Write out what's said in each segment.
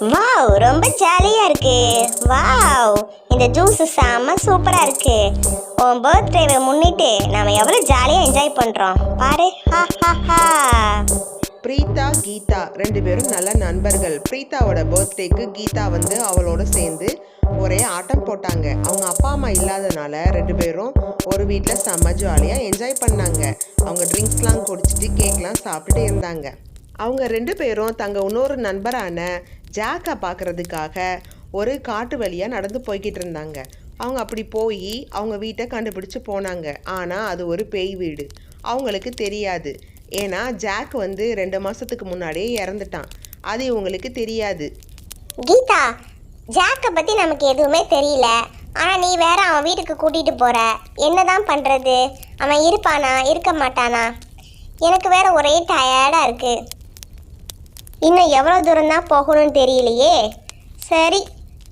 Wow ரொம்ப ஜாலியா இருக்கு. வாவ் இந்த ஜூஸ் செம்ம சூப்பரா இருக்கு. உன் பர்த்டேவை முன்னிட்டு நாம எவ்வளவு ஜாலியா என்ஜாய் பண்றோம். பாரு ஹா ஹா ஹா பிரீதா கீதா ரெண்டு பேரும் நல்ல நண்பர்கள். பிரீதாவோட பர்த்டேக்கு கீதா வந்து அவளோட சேர்ந்து ஒரே ஆட்டம் போட்டாங்க. அவங்க அப்பா அம்மா இல்லாதனால ரெண்டு பேரும் ஒரு வீட்டில் செம்ம ஜாலியாக என்ஜாய் பண்ணாங்க. அவங்க ட்ரிங்க்ஸ்லாம் குடிச்சிட்டு கேக்லாம் சாப்பிட்டுட்டு இருந்தாங்க. அவங்க ரெண்டு பேரும் தங்க இன்னொரு நண்பரான ஜாக்கை பார்க்குறதுக்காக ஒரு காட்டு வழியாக நடந்து போய்கிட்டு இருந்தாங்க. அவங்க அப்படி போய் அவங்க வீட்டை கண்டுபிடிச்சு போனாங்க. ஆனால் அது ஒரு பேய் வீடு. அவங்களுக்கு தெரியாது. ஏன்னா ஜாக் வந்து ரெண்டு மாதத்துக்கு முன்னாடியே இறந்துட்டான். அது இவங்களுக்கு தெரியாது. கீதா ஜாக்கை பற்றி நமக்கு எதுவுமே தெரியல. ஆனால் நீ வேற அவன் வீட்டுக்கு கூட்டிகிட்டு போகிற என்ன என்னதான் பண்ணுறது அவன் இருப்பானா? இருக்க மாட்டானா? எனக்கு வேற ஒரே டயர்டாக இருக்குது இன்னும் எவ்வளோ தூரம் தான் போகணும்னு தெரியலையே. சரி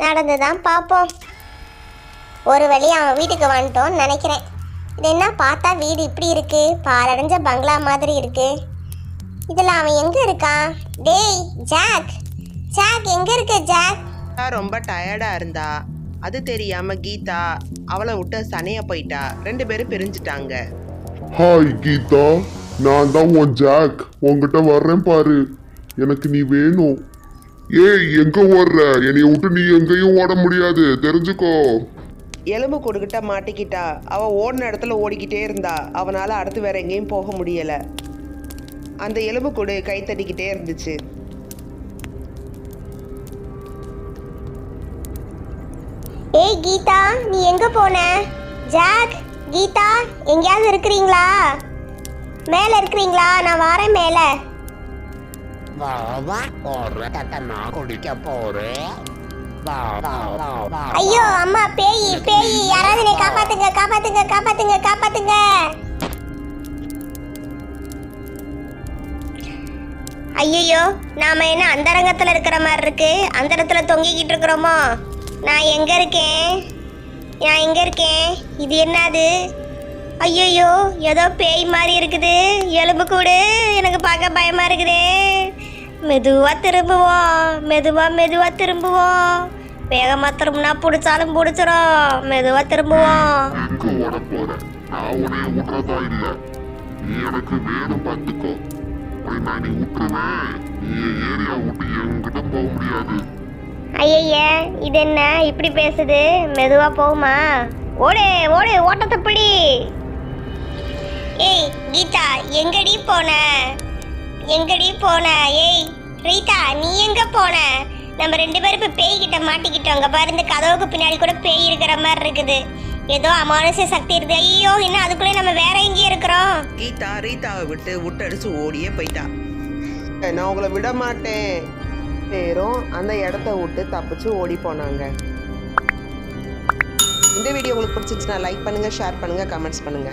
நடந்து தான் பார்ப்போம். ஒரு வழி அவன் வீட்டுக்கு வந்துட்டோம்னு நினைக்கிறேன். இது என்ன பார்த்தா வீடு இப்படி இருக்கு? பாலடைஞ்ச பங்களா மாதிரி இருக்கு. இதில் அவன் எங்கே இருக்கான்? டேய் ஜாக். ஜாக் எங்கே இருக்க ஜாக்? ரொம்ப டயர்டாக இருந்தா. அது தெரியாமல் கீதா அவளை விட்டு சனைய போயிட்டா. ரெண்டு பேரும் பிரிஞ்சுட்டாங்க. ஹாய் கீதா. நான் தான் உன் ஜாக். உன்கிட்ட வர்றேன் பாரு. எனக்கு நீ வேணும். ஏய் எங்க ஓடுற? என்னைய விட்டு நீ எங்கேயும் ஓட முடியாது. தெரிஞ்சுக்கோ. எலும்பு கொடுக்கிட்ட மாட்டிக்கிட்டா. அவள் ஓடின இடத்துல ஓடிக்கிட்டே இருந்தா. அவனால் அடுத்து வேற எங்கேயும் போக முடியலை. அந்த எலும்பு கொடு கை தட்டிக்கிட்டே இருந்துச்சு. ஏய் கீதா நீ எங்கே போன? ஜாக் கீதா எங்கேயாவது இருக்கிறீங்களா? மேலே இருக்கிறீங்களா? நான் வரேன் மேலே. ஐயோ அம்மா பேய் பேய் யாராவது என்னை காப்பாத்துங்க காப்பாத்துங்க காப்பாத்துங்க காப்பாத்துங்க ஐயோ நாம என்ன அந்தரங்கத்துல இருக்கிற மாதிரி இருக்கு அந்தரத்துல தொங்கிக்கிட்டு இருக்கிறோமோ நான் எங்க இருக்கேன் நான் எங்க இருக்கேன் இது என்னது ஐயோ ஏதோ பேய் மாதிரி இருக்குது எலும்பு கூடு எனக்கு பார்க்க பயமா இருக்குதே மெதுவா திரும்புவோம் மெதுவா மெதுவா திரும்புவோம் வேகமா திரும்பினா பிடிச்சாலும் பிடிச்சிரும் மெதுவா திரும்புவோம் எங்க ஓட போற. நான் உன்னைய விடுறதா இல்ல. நீ எனக்கு வேணும் பார்த்துக்கோ. உன்னை நான் நீ விட்டுருவேன் நீ என் ஏரியா விட்டு என்கிட்ட போக முடியாது. ஐயய்ய இது என்ன? இப்படி பேசுது? மெதுவா போகுமா? ஓடு ஓடு ஓட்டத்தை பிடி. ஏய் கீதா எங்கடி போன? எங்கடி போன? ஏய் ரீதா நீ எங்க போன? நம்ம ரெண்டு பேரும் இப்ப பேய் கிட்ட மாட்டிக்கிட்டோம். அங்க பாரு இந்த கதவுக்கு பின்னாடி கூட பேய் இருக்கிற மாதிரி இருக்குது. ஏதோ அமானுஷ சக்தி இருக்குது. ஐயோ இன்னும் அதுக்குள்ளே நம்ம வேற எங்கேயும் இருக்கிறோம். கீதா ரீதாவை விட்டு விட்டடிச்சு ஓடியே போயிட்டா. நான் உங்களை விட மாட்டேன். பேரும் அந்த இடத்த விட்டு தப்பிச்சு ஓடி போனாங்க. இந்த வீடியோ உங்களுக்கு பிடிச்சிருச்சுன்னா லைக் பண்ணுங்க ஷேர் பண்ணுங்க கமெண்ட்ஸ் பண்ணுங்க.